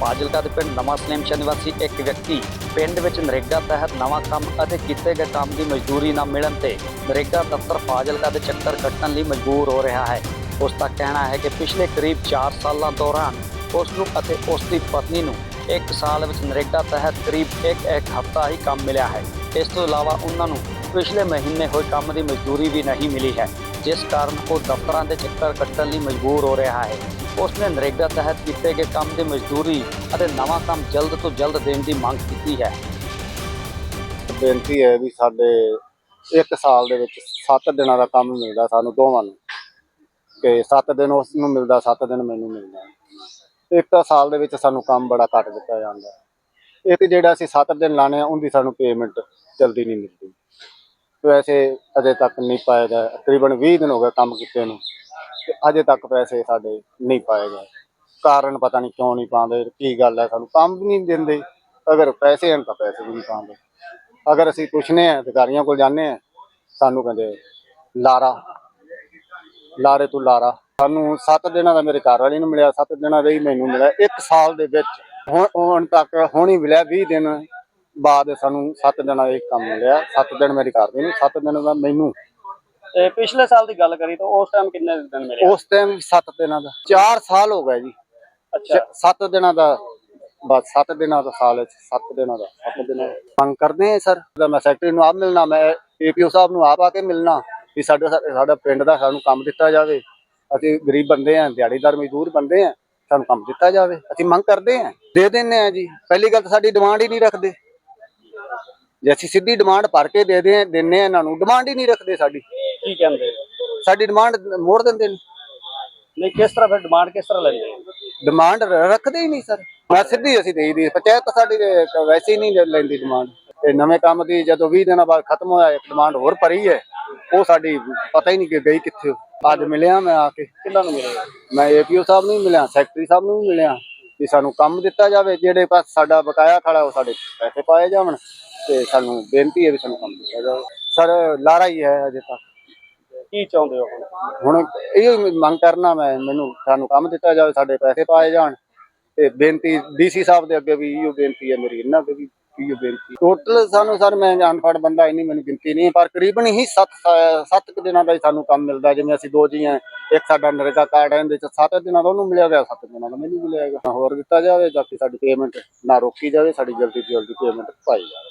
ਫਾਜ਼ਿਲਕਾ ਦੇ ਪਿੰਡ ਨਵਾਂ ਸਲੇਮਸ਼ਾ ਨਿਵਾਸੀ ਇੱਕ ਵਿਅਕਤੀ ਪਿੰਡ ਵਿੱਚ ਨਰੇਗਾ ਤਹਿਤ ਨਵਾਂ ਕੰਮ ਅਤੇ ਕੀਤੇ ਗਏ ਕੰਮ ਦੀ ਮਜ਼ਦੂਰੀ ਨਾ ਮਿਲਣ ਤੇ ਨਰੇਗਾ ਦਫ਼ਤਰ ਫਾਜ਼ਿਲਕਾ ਦੇ ਚੱਕਰ ਕੱਟਣ ਲਈ ਮਜਬੂਰ ਹੋ ਰਿਹਾ ਹੈ। ਉਸ ਦਾ ਕਹਿਣਾ ਹੈ ਕਿ ਪਿਛਲੇ ਕਰੀਬ 4 ਸਾਲਾਂ ਦੌਰਾਨ ਉਸ ਨੂੰ ਅਤੇ ਉਸ ਦੀ ਪਤਨੀ ਨੂੰ ਇੱਕ ਸਾਲ ਵਿੱਚ ਨਰੇਗਾ ਤਹਿਤ ਕਰੀਬ ਇੱਕ ਇੱਕ ਹਫ਼ਤਾ ਹੀ ਕੰਮ ਮਿਲਿਆ ਹੈ। ਇਸ ਤੋਂ ਇਲਾਵਾ ਉਹਨਾਂ ਨੂੰ ਪਿਛਲੇ ਮਹੀਨੇ ਹੋਏ ਕੰਮ ਦੀ ਮਜ਼ਦੂਰੀ ਵੀ ਨਹੀਂ ਮਿਲੀ ਹੈ। ਜਿਸ ਕਾਰਨ ਉਹ ਦਫ਼ਤਰਾਂ ਦੇ ਚੱਕਰ ਕੱਟਣ ਲਈ ਮਜਬੂਰ ਹੋ ਰਿਹਾ ਹੈ। ਉਸ ਨੇ ਨਰੇਗਾ ਤਹਿਤ ਕੀਤੇ ਗਏ ਕੰਮ ਦੀ ਮਜ਼ਦੂਰੀ ਅਤੇ ਨਵਾਂ ਕੰਮ ਜਲਦ ਤੋਂ ਜਲਦ ਦੇਣ ਦੀ ਮੰਗ ਕੀਤੀ ਹੈ। ਬੇਨਤੀ ਹੈ ਵੀ ਸਾਡੇ ਇੱਕ ਸਾਲ ਦੇ ਵਿੱਚ 7 ਦਿਨਾਂ ਦਾ ਕੰਮ ਮਿਲਦਾ ਸਾਨੂੰ ਦੋਵਾਂ ਨੂੰ। ਕਿ 7 ਦਿਨ ਉਸ ਨੂੰ ਮਿਲਦਾ 7 ਦਿਨ ਮੈਨੂੰ ਮਿਲਦਾ। ਇੱਕ ਸਾਲ ਦੇ ਵਿੱਚ ਸਾਨੂੰ ਕੰਮ ਬੜਾ ਘੱਟ ਦਿੱਤਾ ਜਾਂਦਾ। ਇੱਕ ਜਿਹੜਾ ਅਸੀਂ 7 ਦਿਨ ਲਾਣੇ ਆ, ਉਹਦੀ ਸਾਨੂੰ ਪੇਮੈਂਟ ਜਲਦੀ ਨਹੀਂ ਮਿਲਦੀ। ਪੈਸੇ ਅਜੇ ਤੱਕ ਨਹੀਂ ਪਾਇਆ ਗਿਆ ਤਕਰੀਬਨ 20 ਦਿਨ ਹੋ ਗਏ ਕੰਮ ਕੀਤੇ ਨੂੰ। ਤੇ ਅਜੇ ਤੱਕ ਪੈਸੇ ਸਾਡੇ ਨਹੀਂ ਪਾਏ ਗਏ। ਕਾਰਨ ਪਤਾ ਨਹੀਂ ਕਿਉਂ ਨਹੀਂ ਪਾਉਂਦੇ, ਕੀ ਗੱਲ ਹੈ, ਸਾਨੂੰ ਕੰਮ ਵੀ ਨਹੀਂ ਦਿੰਦੇ। ਅਗਰ ਪੈਸੇ ਹਨ ਤਾਂ ਪੈਸੇ ਵੀ ਨਹੀਂ ਪਾਉਂਦੇ। ਅਗਰ ਅਸੀਂ ਪੁੱਛਨੇ ਆ, ਅਧਿਕਾਰੀਆਂ ਕੋਲ ਜਾਂਦੇ ਆ, ਸਾਨੂੰ ਕਹਿੰਦੇ, ਲਾਰਾ, ਲਾਰੇ ਤੋਂ ਲਾਰਾ। ਸਾਨੂੰ 7 ਦਿਨਾਂ ਦਾ ਮੇਰੇ ਘਰ ਵਾਲੀ ਨੂੰ ਮਿਲਿਆ 7 ਦਿਨਾਂ ਦਾ ਹੀ ਮੈਨੂੰ ਮਿਲਿਆ। 1 ਸਾਲ ਦੇ ਵਿੱਚ, ਹੁਣ ਹੁਣ ਤੱਕ ਹੁਣ ਹੀ ਮਿਲਿਆ 20 ਦਿਨ। ਬਾਅਦ ਸਾਨੂੰ 7 ਦਿਨਾਂ ਦਾ ਇੱਕ ਕੰਮ ਮਿਲਿਆ। 7 ਦਿਨ ਮੇਰੇ ਘਰ ਦੇ ਨੂੰ 7 ਦਿਨ ਦਾ ਮੈਨੂੰ। ਤੇ ਪਿਛਲੇ ਸਾਲ ਦੀ ਗੱਲ ਕਰੀ ਤਾਂ ਉਸ ਟਾਈਮ ਕਿੰਨੇ ਦਿਨ ਮਿਲੇ? ਉਸ ਟਾਈਮ 7 ਦਿਨਾਂ ਦਾ। 4 ਸਾਲ ਹੋ ਗਏ ਜੀ। ਅੱਛਾ। 7 ਦਿਨਾਂ ਦਾ ਬਸ 7 ਦਿਨਾਂ ਦਾ ਸਾਲ ਵਿੱਚ 7 ਦਿਨਾਂ ਦਾ 7 ਦਿਨਾਂ। ਮੰਗ ਕਰਦੇ ਆ ਸਰ। ਦਾ ਮੈਂ ਸੈਕਟਰੀ ਨੂੰ ਆਪ ਮਿਲਣਾ ਮੈਂ ਏਪੀਓ ਸਾਹਿਬ ਨੂੰ ਆਪ ਆ ਕੇ ਮਿਲਣਾ ਵੀ ਸਾਡਾ ਸਾਡਾ ਪਿੰਡ ਦਾ ਸਾਨੂੰ ਕੰਮ ਦਿੱਤਾ ਜਾਵੇ। ਅਸੀਂ ਗਰੀਬ ਬੰਦੇ ਆ ਦਿਹਾੜੀਦਾਰ ਮਜ਼ਦੂਰ ਬੰਦੇ ਆ ਸਾਨੂੰ ਕੰਮ ਦਿੱਤਾ ਜਾਵੇ। ਅਸੀਂ ਮੰਗ ਕਰਦੇ ਆ। ਦੇ ਦਿੰਨੇ ਆ ਜੀ। ਪਹਿਲੀ ਗੱਲ ਤਾਂ ਸਾਡੀ ਡਿਮਾਂਡ ਹੀ ਨਹੀਂ ਰੱਖਦੇ। ਜੇ ਅਸੀਂ ਸਿੱਧੀ ਡਿਮਾਂਡ ਭਰ ਕੇ ਦੇ ਦੇ ਦਿੰਨੇ ਆ ਇਹਨਾਂ ਨੂੰ ਡਿਮਾਂਡ ਹੀ ਨਹੀਂ ਰੱਖਦੇ ਸਾਡੀ। ਕੀ ਕਹਿੰਦੇ? ਸਾਡੀ ਡਿਮਾਂਡ ਮੋੜ ਦਿੰਦੇ ਨੇ। ਨਹੀਂ ਕਿਸ ਤਰ੍ਹਾਂ ਫਿਰ ਡਿਮਾਂਡ ਕਿਸ ਤਰ੍ਹਾਂ ਲੈਂਦੇ ਡਿਮਾਂਡ ਰੱਖਦੇ ਹੀ ਨਹੀਂ ਸਰ ਮੈਂ ਸਿੱਧੀ ਅਸੀਂ ਦੇਈ ਦੀ ਪੰਚਾਇਤ ਸਾਡੀ ਵੈਸੇ ਹੀ ਨਹੀਂ ਲੈਂਦੀ ਡਿਮਾਂਡ ਤੇ ਨਵੇਂ ਕੰਮ ਦੀ ਜਦੋਂ 20 ਦਿਨਾਂ ਬਾਅਦ ਖਤਮ ਹੋਇਆ ਇੱਕ ਡਿਮਾਂਡ ਹੋਰ ਭਰੀ ਹੈ ਉਹ ਸਾਡੀ ਪਤਾ ਹੀ ਨਹੀਂ ਕਿ ਗਈ ਕਿੱਥੇ ਅੱਜ ਮਿਲਿਆ ਮੈਂ ਆ ਕੇ। ਕਿੰਨਾਂ ਨੂੰ ਮਿਲੇ ਮੈਂ ਏਪੀਓ ਸਾਹਿਬ ਨੂੰ ਮਿਲਿਆ ਸੈਕਟਰੀ ਸਾਹਿਬ ਨੂੰ ਵੀ ਮਿਲਿਆ ਵੀ ਸਾਨੂੰ ਕੰਮ ਦਿੱਤਾ ਜਾਵੇ ਜਿਹੜੇ ਪਾਸ ਸਾਡਾ ਬਕਾਇਆ ਖੜਾ ਉਹ ਸਾਡੇ ਪੈਸੇ ਪਾਏ ਜਾਵਣ। ਤੇ ਸਾਨੂੰ ਬੇਨਤੀ ਹੈ ਵੀ ਸਾਨੂੰ ਕੰਮ ਦਿੱਤਾ ਜਾਵੇ। ਸਰ ਲਾਰਾ ਹੀ ਹੈ ਅਜੇ ਤੱਕ। ਕੀ ਚਾਹੁੰਦੇ ਹੋ ਹੁਣ? ਇਹ ਮੰਗ ਕਰਨਾ ਮੈਂ ਮੈਨੂੰ ਸਾਨੂੰ ਕੰਮ ਦਿੱਤਾ ਜਾਵੇ ਸਾਡੇ ਪੈਸੇ ਪਾਏ ਜਾਣ। ਤੇ ਬੇਨਤੀ ਡੀਸੀ ਸਾਹਿਬ ਦੇ ਅੱਗੇ ਵੀ ਇਹੋ ਬੇਨਤੀ ਹੈ ਮੇਰੀ ਇਹਨਾਂ ਅੱਗੇ ਵੀ ਇਹੋ ਬੇਨਤੀ ਟੋਟਲ ਸਾਨੂੰ ਸਰ ਮੈਂ ਅਨਪੜ੍ਹ ਬੰਦਾ ਇੰਨੀ ਮੈਨੂੰ ਗਿਣਤੀ ਨਹੀਂ ਪਰ ਕਰੀਬਨ ਹੀ 7 7 ਕੁ ਦਿਨਾਂ ਦਾ ਹੀ ਸਾਨੂੰ ਕੰਮ ਮਿਲਦਾ ਜਿਵੇਂ ਅਸੀਂ ਦੋ ਜੀ ਇੱਕ ਸਾਡਾ ਨਰੇਗਾ ਕਾਰਡ ਹੈ ਇਹਦੇ ਚ 7 ਦਿਨਾਂ ਦਾ ਉਹਨੂੰ ਮਿਲਿਆ ਗਿਆ 7 ਦਿਨਾਂ ਦਾ ਮੈਨੂੰ ਮਿਲਿਆ ਗਿਆ। ਹੋਰ ਦਿੱਤਾ ਜਾਵੇ ਤਾਂ ਕਿ ਸਾਡੀ ਪੇਮੈਂਟ ਨਾ ਰੋਕੀ ਜਾਵੇ ਸਾਡੀ ਜਲਦੀ ਤੋਂ ਜਲਦੀ ਪੇਮੈਂਟ ਪਾਈ ਜਾਵੇ।